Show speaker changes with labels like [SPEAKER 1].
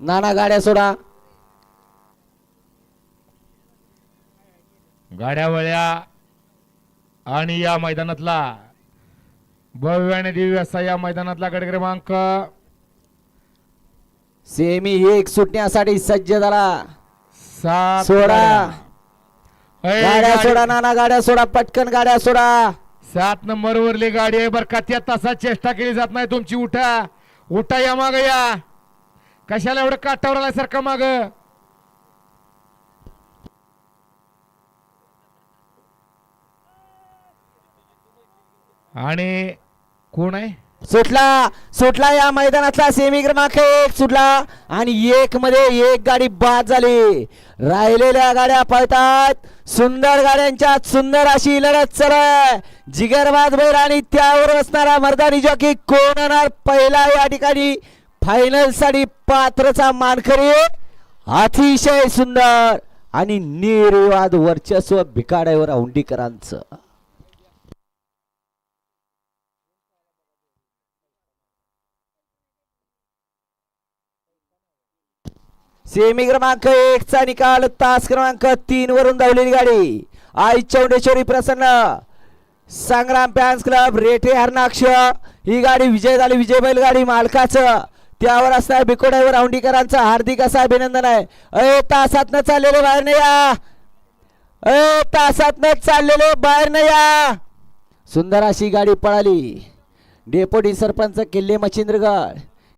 [SPEAKER 1] नाना गाड्या सोडा.
[SPEAKER 2] गाड्या वळ्या आणि या मैदानातला भव्य आणि दिव्य असा या मैदानातला गड क्रमांक.
[SPEAKER 1] सेमी एक सुटण्यासाठी सज्ज झाला.
[SPEAKER 2] सात
[SPEAKER 1] सोडा.
[SPEAKER 2] गाड्या.
[SPEAKER 1] गाड्या
[SPEAKER 2] गाडी-
[SPEAKER 1] सोडा नाना गाड्या सोडा पटकन गाड्या सोडा.
[SPEAKER 2] सात नंबर वरली गाडी आहे बरं का त्या तासात चेष्टा केली जात नाही तुमची उठा. उठा या माग या. कशाला एवढं काटावर आलाय सारखं माग? आणि कोण आहे?
[SPEAKER 1] सुटला सुटला या मैदानातला सेमी क्रमांक एक सुटला. आणि एक मध्ये एक गाडी बाद झाली. राहिलेल्या गाड्या पळतात. सुंदर गाड्यांच्या सुंदर अशी लढत सर जिगरबाद जिगरबाज आणि त्यावर असणारा मर्दानी जॉकी कोण होणार? पहिला या ठिकाणी फायनलसाठी पात्रचा मानकरी अतिशय सुंदर आणि निर्वाद वर्चस्व भिकाड्यावर औंडीकरांचं सेमी क्रमांक एक चा निकाल तास क्रमांक तीन वरून धावलेली गाडी. आई चौंडेश्वरी प्रसन्न. Sangram fans club Rethe Harnaksh. ही गाडी विजय झाली विजय बैलगाडी मालकाचं. त्यावर असणार बिकोड्यावर औंडीकरांचं हार्दिक असं अभिनंदन आहे. अयो तासात न चाललेले बाहेर नाही या. अय तासात न चाललेले बाहेर नाही या. सुंदर अशी गाडी पळाली. डेपोटी सरपंच किल्ले मच्छिंद्रगड.